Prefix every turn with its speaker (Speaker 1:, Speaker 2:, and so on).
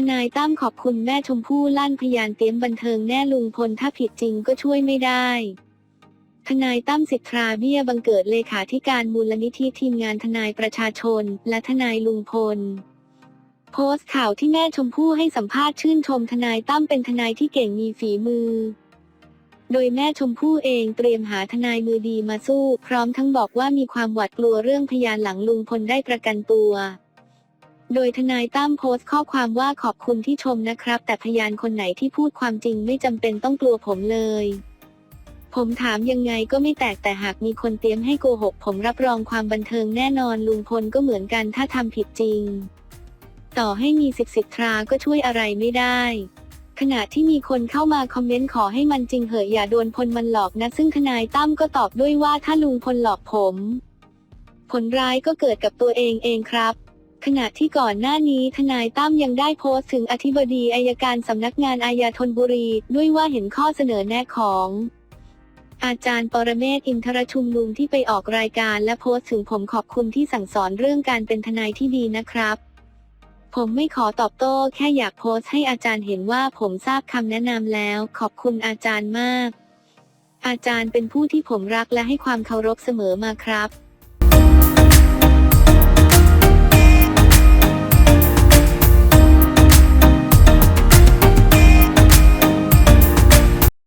Speaker 1: ทนายตั้มขอบคุณแม่ชมพู่ลั่นพยานเตรียมบันเทิงแน่ลุงพลถ้าผิดจริงก็ช่วยไม่ได้ ทนายตั้มสิทธาเบี้ยบังเกิดเลขาธิการมูลนิธิทีมงานทนายประชาชน และทนายลุงพล โพสต์ข่าวที่แม่ชมพู่ให้สัมภาษณ์ชื่นชมทนายตั้มเป็นทนายที่เก่งมีฝีมือ โดยแม่ชมพู่เองเตรียมหาทนายมือดีมาสู้ พร้อมทั้งบอกว่ามีความหวาดกลัวเรื่องพยานหลังลุงพลได้ประกันตัว โดยทนายตั้มโพสต์ข้อความว่าขอบคุณที่ชมนะครับ แต่พยานคนไหนที่พูดความจริงไม่จำเป็นต้องกลัวผมเลย ผมถามยังไงก็ไม่แตกแต่หากมีคนเตรียมให้โกหก ผมรับรองความบันเทิงแน่นอนลุงพลก็เหมือนกันถ้าทำผิดจริง ต่อให้มีสิบสิบทราก็ช่วยอะไรไม่ได้ขณะที่มีคนเข้ามาคอมเมนต์ขอให้มันจริงเหอะอย่าโดนพลมันหลอกนะ ซึ่งทนายตั้มก็ตอบด้วยว่าถ้าลุงพลหลอกผม ผลร้ายก็เกิดกับตัวเองเองครับ ขณะที่ก่อนหน้านี้ทนายตั้มยังได้โพสต์ถึงอธิบดีอายการสำนักงานอาญาธนบุรี ด้วยว่าเห็นข้อเสนอแนะของ อาจารย์ปรเมศอินทรชุมนุมที่ไปออกรายการและโพสต์ถึงผมขอบคุณที่สั่งสอนเรื่องการเป็นทนายที่ดีนะครับ ผมไม่ขอตอบโต้แค่อยากโพสต์ให้อาจารย์เห็นว่าผมทราบคำแนะนำแล้ว ขอบคุณอาจารย์มาก อาจารย์เป็นผู้ที่ผมรักและให้ความเคารพเสมอมาครับ